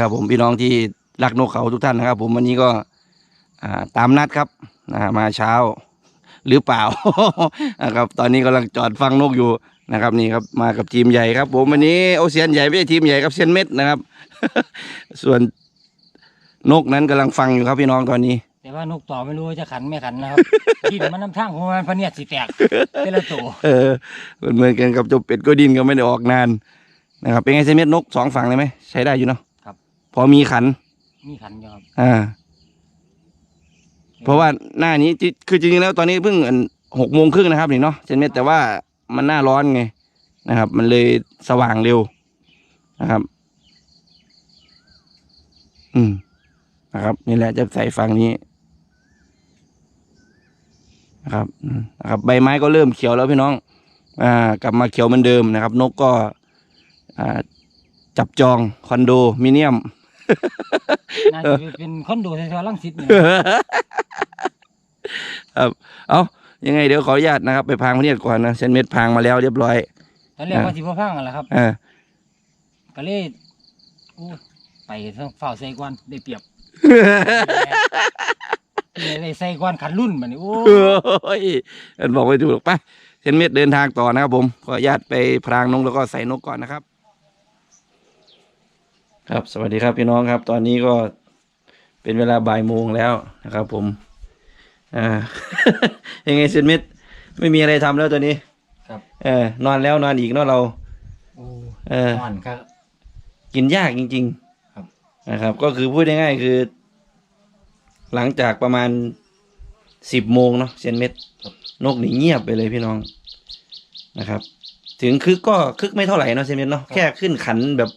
ครับผมพี่น้องที่รักนกเขาทุกท่านนะครับ ผมวันนี้ก็อ่าตามนัดครับนะมาเช้าหรือเปล่านะครับ ตอนนี้กำลังจอดฟังนกอยู่นะครับ นี่ครับมากับทีมใหญ่ครับ ผมวันนี้โอเซียนใหญ่ไม่ใช่ทีมใหญ่ครับเซียนเม็ดนะครับ ส่วนนกนั้นกำลังฟังอยู่ครับพี่น้องตอนนี้ แต่ว่านกต่อไม่รู้ว่าจะขันไม่ขันนะครับดินมันน้ำทางของมันพะเนียดสิแตกเป็นละตัวเออเหมือนกันกับเจบเป็ดก็ดินก็ไม่ได้ออกนานนะครับเป็นไงเซนเม็ดนกสองฝั่งเลยไหมใช้ได้อยู่เนาะครับ พอมีขัน มีขันอยู่ครับอ่า เพราะว่าหน้านี้จิคือจริงๆแล้วตอนนี้เพิ่งหกโมงครึ่งนะครับนี่เนาะเซนเม็ดแต่ว่ามันหน้าร้อนไงนะครับ มันเลยสว่างเร็วนะครับ อืมนะครับ นี่แหละจะใส่ฝั่งนี้นะครับอืมนะครับ ใบไม้ก็เริ่มเขียวแล้วพี่น้อง อ่า กลับมาเขียวเหมือนเดิมนะครับ นกก็ อ่า จับจองคอนโดมิเนียม น่าจะเป็นคอนโดแถวๆลังสิตเนี่ยครับ เอายังไงเดี๋ยวขออนุญาตนะครับ ไปพางพระเนียดก่อนนะเซนเม็ดพางมาแล้วเรียบร้อยตอนแรกว่าสิบ่พังกันแหละครับอ่าก็เลยโอ้ยไปทางฝ่าวใส่กวนได้เปรียบเลยเลยใส่กวนขันรุ่นแบบนี้โอ้โอ้ยมันบอกไม่ถูกหรอกไปเซนเม็ดเดินทางต่อนะครับผมขออนุญาตไปพรางนกแล้วก็ใส่นกก่อนนะครับ ครับสวัสดีครับพี่น้องครับ ตอนนี้ก็เป็นเวลาบ่ายโมงแล้วนะครับ ผมอ่ายังไงเซนเม็ดไม่มีอะไรทำแล้วตัวนี้ ครับ เออนอนแล้วนอนอีกเนาะเราโอ้เอออ่อนครับ กินยากจริงครับๆนะครับ ก็คือพูดง่ายๆคือ หลังจากประมาณสิบโมงเนาะเซนเม็ดนกนี่เงียบไปเลยพี่น้องนะครับ ถึงคึกก็คึกไม่เท่าไหร่เนาะเซนเม็ดเนาะแค่ขึ้นขันแบบ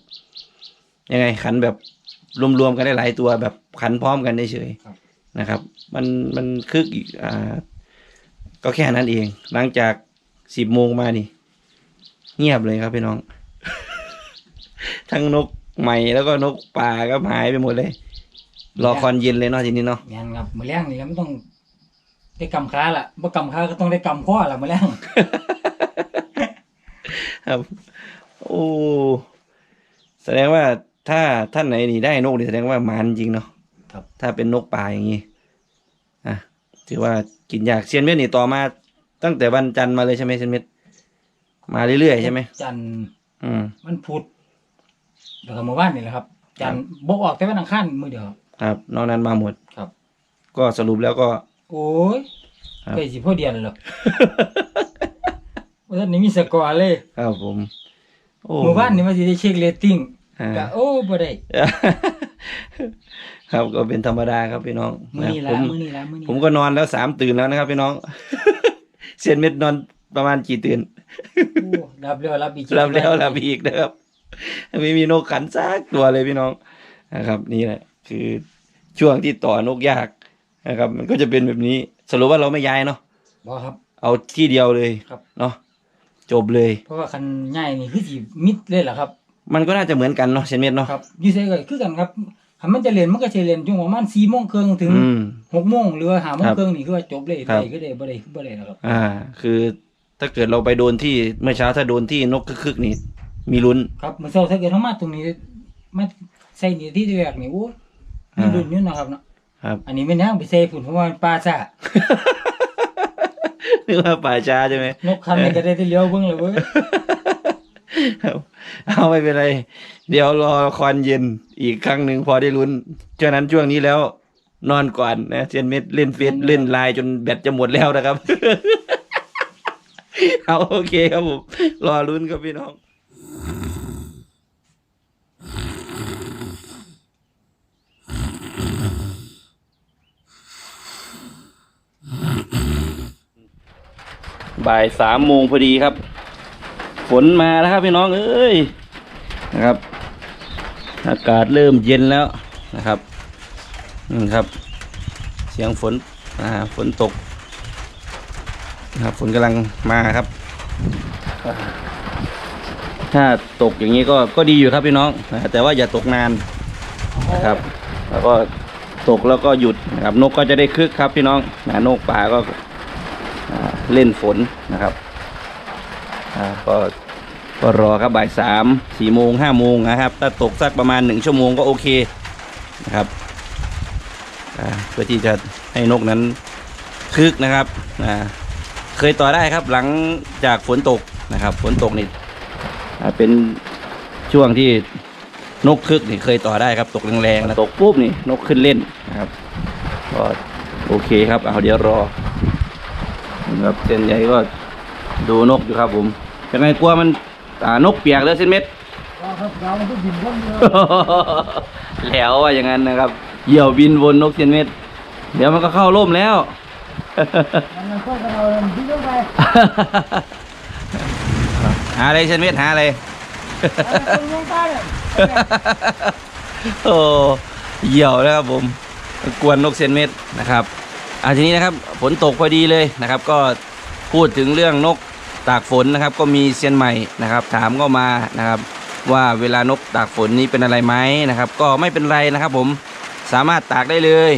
ยังไงขันแบบรวมๆกันได้หลายตัวแบบขันพร้อมกันเฉยครับๆนะครับ มันมันคึกอีกอ่าก็แค่นั้นเอง หลังจากสิบโมงมานี่ เงียบเลยครับพี่น้อง ทั้งนกใหม่แล้วก็นกป่าก็หายไปหมดเลย รอคอนเย็นเลยเนาะทีนี้เนาะแม่นครับมื้อแรงนี่แล้วมันต้องได้กำค้าล่ะบ่กำค้าก็ต้องได้กำข้อล่ะมื้อแรงครับ โอ้แสดงว่า ถ้าท่านไหนนี่ได้นกนี่แสดงว่ามันจริงเนาะครับ ถ้าเป็นนกป่าอย่างนี้อะถือว่ากินยากเซียนเม็ดนี่ต่อมา ตั้งแต่วันจันทร์มาเลยใช่ไหมเซียนเม็ดมาเรื่อยๆใช่ไหมจันทร์อืมมันพุธเดี๋ยวก็มื้อวานนี่แหละครับ จันทร์บ่ออกแต่วันอังคารมื้อเดียวครับครับนอกนั้นมาหมดครับ ก็สรุปแล้วก็ โอ้ยครับใกล้สิพอเดียนแล้วว่าท่านนี่มีสกอร์เลยครับผม โอ้เมื่อวานนี่มาสิได้เช็คเรตติ้งอ่า ก็โอ้บ่ได้ครับก็เป็นธรรมดาครับพี่น้องมื้อนี้นะละผมมื้อนี้ละมื้อนี้ผมก็นอนแล้วสามตื่นแล้วนะครับ พี่น้อง เซียนเม็ดนอนประมาณกี่ตื่นโอ้รับแล้วรับอีกรับแล้วรับอีกนะครับไม่มีนกขันซากตัวเลยพี่น้องนะครับ นี่แหละ คือช่วงที่ต่อนกยากนะครับ มันก็จะเป็นแบบนี้สรุปว่าเราไม่ย้ายเนาะบ่ครับ เอาที่เดียวเลยครับเนาะจบเลย เพราะว่าคันใหญ่นี่คือสิมิดเลยล่ะครับ มันก็น่าจะเหมือนกันเนาะเซนเม็ดเนาะ ครับอยู่ไสก็คือกันครับคันมันจะเรียนมันก็จะเรียนช่วงประมาณ4:30นถึงอืม6:00นหรือว่า5:00นครับครึ่งนี่คือว่าจบเลยครับ ได้คือได้บ่ได้คือบ่ได้แล้วครับ อ่า คือถ้าเกิดเราไปโดนที่เมื่อเช้าถ้าโดนที่นกคึกๆนี่มีลุ้น ครับมื้อเช้าถ้าเกิดเฮามาตรงนี้มาใส่นี่ที่แรกนี่โอ้ยมีอ่ารุ่นอยู่นะครับเนาะครับ อันนี้แม่นยังไปใส่ฝุ่นเพราะว่ามันปลาซ่านึกว่าป่าช้าใช่ไหม นกคันนี่ก็ได้แต่เลี้ยวเบิ่งเลยเว้ยครับ เอาไม่เป็นไร เดี๋ยวรอคอนเย็นอีกครั้งหนึ่งพอได้ลุ้นฉะนั้นช่วงนี้แล้ว นอนก่อนนะเจนเม็ดเล่นเฟซเล่นไลน์จนแบตจะหมดแล้วนะครับ เอาโอเคครับผมรอลุ้นครับพี่น้องบ่ายสามโมงพอดีครับ ฝนมาแล้วครับพี่น้องเอ้ยนะครับ อากาศเริ่มเย็นแล้วนะครับนี่ครับ เสียงฝนอ่าฝนตกนะครับฝนกำลังมาครับ ถ้าตกอย่างนี้ก็ก็ดีอยู่ครับพี่น้องนะแต่ว่าอย่าตกนานนะครับ แล้วก็ตกแล้วก็หยุดนะครับนกก็จะได้คึกครับพี่น้องนะนกป่าก็เล่นฝนนะครับ ก็ก็รอครับบ่ายสามสี่โมงห้าโมงนะครับ ถ้าตกสักประมาณหนึ่งชั่วโมงก็โอเคนะครับเพื่อที่จะให้นกนั้นคึกนะครับเคยต่อได้ครับหลังจากฝนตกนะครับ ฝนตกนี่เป็นช่วงที่นกคึกนี่เคยต่อได้ครับ ตกแรงๆนะตกปุ๊บนี่นกขึ้นเล่นนะครับก็โอเคครับเอาเดี๋ยวรอนะครับเส้นใหญ่ก็ดูนกอยู่ครับผม ยังไงกลัวมันอ่านกเปียกเลยเส้นเม็ดครับเราก็บินพ้นเยอะแล้วว่าอย่างนั้นนะครับ เหยี่ยวบินวนนกเซียนเม็ด เดี๋ยวมันก็เข้าร่มแล้วมันก็เราบินลงไปหาอะไรเซียนเม็ดหาอะไรโอ้เหยี่ยวนะครับผมกวนนกเซียนเม็ดนะครับอาทีนี้นะครับฝนตกพอดีเลยนะครับ ก็พูดถึงเรื่องนก ตากฝนนะครับก็มีเซียนใหม่นะครับ ถามก็มานะครับ ว่าเวลานกตากฝนนี้เป็นอะไรไหมนะครับ ก็ไม่เป็นไรนะครับผมสามารถตากได้เลย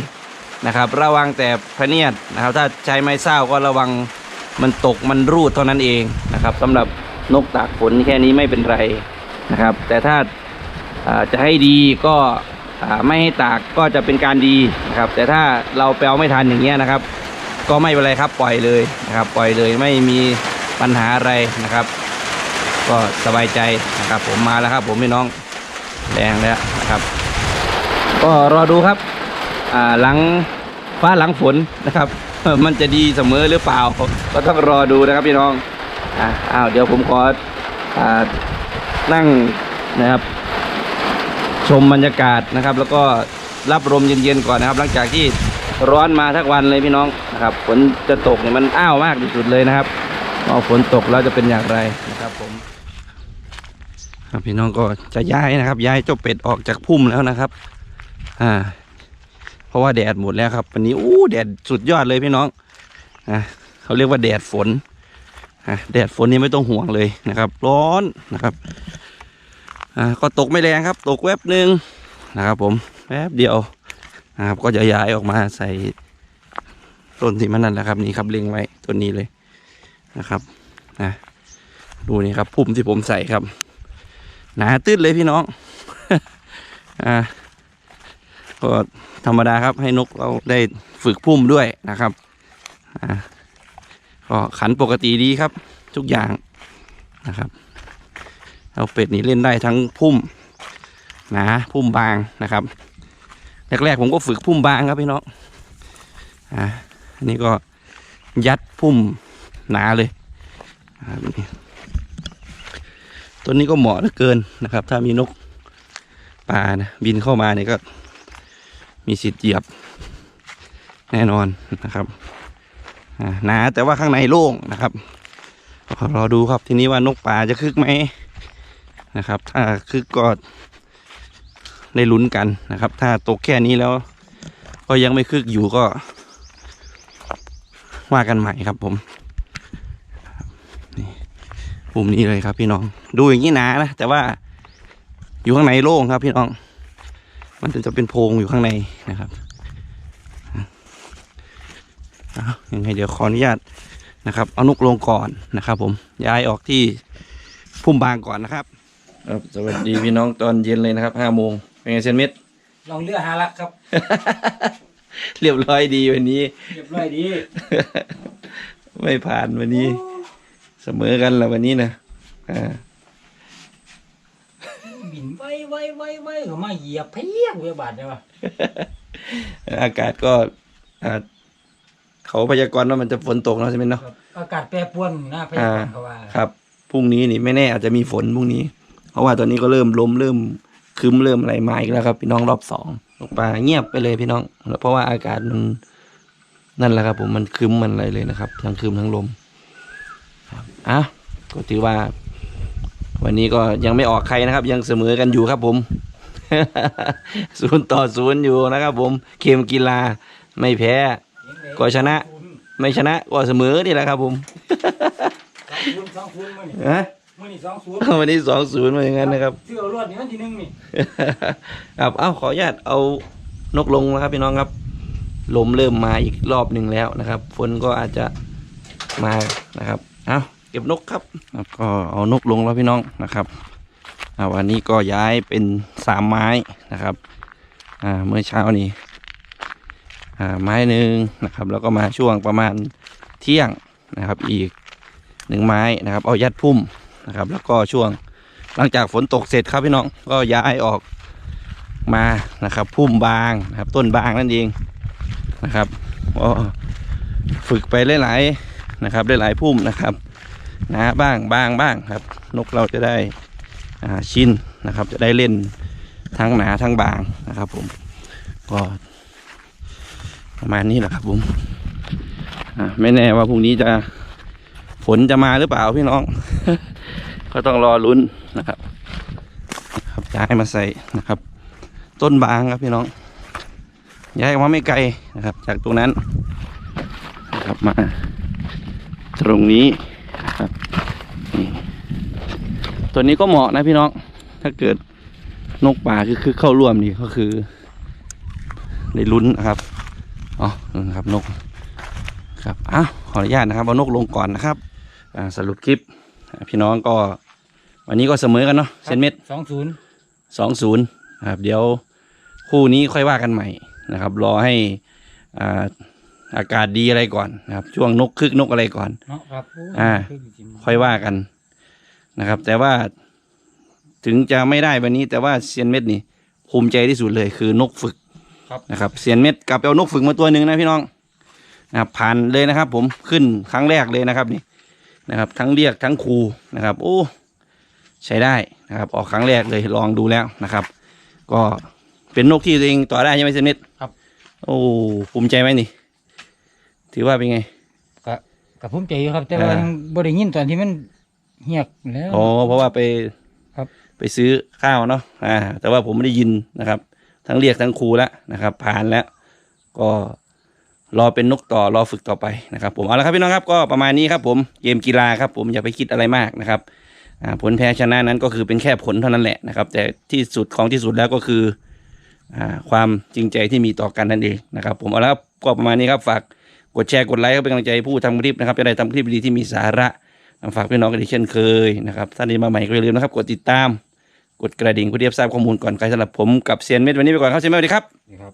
นะครับ ระวังแต่พระเนียดนะครับ ถ้าใช้ไม้เศร้าก็ระวังมันตกมันรูดเท่านั้นเองนะครับสำหรับนกตากฝนแค่นี้ไม่เป็นไรนะครับ แต่ถ้าจะให้ดีก็ไม่ให้ตากก็จะเป็นการดีนะครับ แต่ถ้าเราแปลวไม่ทันอย่างเงี้ยนะครับ ก็ไม่เป็นไรครับปล่อยเลยนะครับ ปล่อยเลยไม่มี ปัญหาอะไรนะครับ ก็สบายใจนะครับ ผมมาแล้วครับ ผมพี่น้องแดงแล้วนะครับ ก็รอดูครับอ่าหลังฟ้าหลังฝนนะครับ มันจะดีเสมอหรือเปล่า ก็ต้องรอดูนะครับพี่น้องอ่าอ้าวเดี๋ยวผมขออ่านั่งนะครับชมบรรยากาศนะครับ แล้วก็รับลมเย็นๆก่อนนะครับ หลังจากที่ร้อนมาทั้งวันเลยพี่น้องนะครับฝนจะตกเนี่ยมันอ้าวมากที่สุดเลยนะครับ พอฝนตกแล้วจะเป็นอย่างไรนะครับผมพี่น้องก็จะย้ายนะครับ ย้ายเจ้าเป็ดออกจากพุ่มแล้วนะครับ อ่า เพราะว่าแดดหมดแล้วครับ วันนี้อู้แดดสุดยอดเลยพี่น้องอ่าเขาเรียกว่าแดดฝนอ่าแดดฝนนี่ไม่ต้องห่วงเลยนะครับ ร้อนนะครับอ่าก็ตกไม่แรงครับ ตกแวบหนึ่งนะครับ ผมแวบเดียวนะครับ ก็จะย้ายออกมาใส่ต้นที่มันนั่นแหละครับ นี่ครับเล็งไว้ต้นนี้เลย นะครับนะดูนี่ครับพุ่มที่ผมใส่ครับหนาตื้นเลยพี่น้องอ่าก็ธรรมดาครับให้นกเราได้ฝึกพุ่มด้วยนะครับอ่าก็ขันปกติดีครับ ทุกอย่างนะครับเอาเป็ดนี่เล่นได้ทั้งพุ่มหนาพุ่มบางนะครับแรกๆผมก็ฝึกพุ่มบางครับพี่น้องอ่าอันนี้ก็ยัดพุ่ม หนาเลยต้นนี้ก็เหมาะเหลือเกินนะครับ ถ้ามีนกป่านะบินเข้ามาเนี่ยก็มีสิทธิ์เหยียบแน่นอนนะครับหนาแต่ว่าข้างในโล่งนะครับรอดูครับทีนี้ว่านกป่าจะคึกไหมนะครับ ถ้าคือก็ได้ลุ้นกันนะครับ ถ้าตกแค่นี้แล้ว ก็ยังไม่คึกอยู่ก็ว่ากันใหม่ครับผม ปุ่มนี้เลยครับพี่น้อง ดูอย่างนี้หนานะแต่ว่าอยู่ข้างในโล่งครับ พี่น้อง มันจะเป็นโพรงอยู่ข้างในนะครับเอายังไงเดี๋ยวขออนุญาตนะครับ เอานกลงก่อนนะครับ ผมย้ายออกที่พุ่มบางก่อนนะครับ ครับสวัสดีพี่น้องตอนเย็นเลยนะครับห้าโมงเป็นไงเซนเม็ดลองเลือหารักครับ เรียบร้อยดีวันนี้ เรียบร้อยดี ไม่ผ่านวันนี้ เสมอกันแล้ววันนี้นะอ่าบินไว้ไว้ไว้ไว้ก็มาเหยียบเพี้ยงเวียบาดเลยวะอากาศก็อ่าเขาพยากรณ์ว่ามันจะฝนตกเนาะใช่ไหมเนาะครับอากาศแปรปรวนนะพยากรณ์เขาว่าครับพรุ่งนี้นี่ไม่แน่อาจจะมีฝนพรุ่งนี้ เพราะว่าตอนนี้ก็เริ่มลมเริ่มครึ้มเริ่มอะไรมาอีกแล้วครับ พี่น้องรอบสองตกปลาเงียบไปเลยพี่น้องเพราะว่าอากาศมันนั่นแหละครับ ผมมันครึ้มมันอะไรเลยนะครับ ทั้งครึ้มทั้งลมครับ อะก็ถือว่า วันนี้ก็ยังไม่ออกใครนะครับ ยังเสมอกันอยู่ครับผมศูนย์ต่อศูนย์อยู่นะครับผมเกมกีฬาไม่แพ้ก็ชนะ ไม่ชนะก็เสมอนี่แหละครับผมสองศูนย์สองศูนย์มื่อนี่ฮะมื่อนี่สองศูนย์วันนี้สองศูนย์มาอย่างนั้นนะครับเสื้อรวดนี่มันทีหนึงนี่ครับเอ้าขออนุญาตเอานกลงนะครับพี่น้องครับลมเริ่มมาอีกรอบหนึ่งแล้วนะครับ ฝนก็อาจจะมานะครับ เอ้าเก็บนกครับแล้วก็เอานกลงแล้วพี่น้องนะครับอ่าวันนี้ก็ย้ายเป็นสามไม้นะครับอ่าเมื่อเช้านี้อ่าไม้หนึ่งนะครับ แล้วก็มาช่วงประมาณเที่ยงนะครับ อีกหนึ่งไม้นะครับ เอายัดพุ่มนะครับ แล้วก็ช่วงหลังจากฝนตกเสร็จครับพี่น้องก็ย้ายออกมานะครับ พุ่มบางนะครับ ต้นบางนั่นเองนะครับก็ฝึกไปหลายๆ นะครับได้หลายพุ่มนะครับหนาบ้างบางบ้างครับ นกเราจะได้ชินนะครับ จะได้เล่นทั้งหนาทั้งบางนะครับ ผมก็ประมาณนี้แหละครับผมไม่แน่ว่าพรุ่งนี้จะฝนจะมาหรือเปล่าพี่น้อง ก็ต้องรอลุ้นนะครับครับย้ายมาใส่นะครับ ต้นบางครับพี่น้อง ย้ายมาไม่ไกลนะครับ จากตรงนั้นนะครับมา ตรงนี้นะครับนี่ตัวนี้ก็เหมาะนะพี่น้อง ถ้าเกิดนกป่าคือคือเข้าร่วมนี่ก็คือ ได้ลุ้นนะครับอ๋อนะครับนกครับอ้าวขออนุญาตนะครับเอานกลงก่อนนะครับอ่าสรุปคลิปอ่าพี่น้องก็ วันนี้ก็เสมอกันเนาะเซนเม็ดสองศูนย์สองศูนย์ครับเดี๋ยวคู่นี้ค่อยว่ากันใหม่นะครับ รอให้อ่า อากาศดีอะไรก่อนนะครับ ช่วงนกคึกนกอะไรก่อน เนาะครับโยอ่าคือจริงๆค่อยว่ากันนะครับ แต่ว่าถึงจะไม่ได้วันนี้ แต่ว่าเซียนเม็ดนี่ภูมิใจที่สุดเลยคือนกฝึกครับ นะครับเซียนเม็ดกลับไปเอานกฝึกมาตัวหนึ่งนะพี่น้องนะครับผ่านเลยนะครับ ผมขึ้นครั้งแรกเลยนะครับนี่นะครับ ทั้งเรียกทั้งครูนะครับ โอ้ใช้ได้นะครับ ออกครั้งแรกเลยลองดูแล้วนะครับ ก็เป็นนกที่ตัวเองต่อได้ใช่ไหมเซียนเม็ดครับ โอ้ภูมิใจไหมนี่ ถือว่าเป็นไง ก็กับภูมิใจอยู่ครับ แต่ว่าอ่า ยังบ่ได้ยินตอนที่มันเหียกแล้ว อ๋อเพราะว่าไปครับ ไปซื้อข้าวเนาะอ่า แต่ว่าผมไม่ได้ยินนะครับ ทั้งเรียกทั้งครูแล้วนะครับ ผ่านแล้ว ก็รอเป็นนกต่อรอฝึกต่อไปนะครับ ผมเอาละครับพี่น้องครับก็ประมาณนี้ครับ ผมเกมกีฬาครับ ผมอย่าไปคิดอะไรมากนะครับอ่าผลแพ้ชนะนั้นก็คือเป็นแค่ผลเท่านั้นแหละนะครับ แต่ที่สุดของที่สุดแล้วก็คือ อ่าความจริงใจที่มีต่อกันนั่นเองนะครับ ผมเอาละครับก็ประมาณนี้ครับฝาก กดแชร์กดไลค์ก็เป็นกำลังใจให้ผู้ทำคลิปนะครับจะได้ทำคลิปดีที่มีสาระฝากพี่น้องกันอีกเช่นเคยนะครับท่านที่มาใหม่ก็อย่าลืมนะครับกดติดตาม กดกระดิ่งเพื่อเรียบทราบข้อมูลก่อนใครสำหรับผมกับเซียนเม็ดวันนี้ไปก่อนครับเซียนเม็ดสวัสดีครับนี่ครับ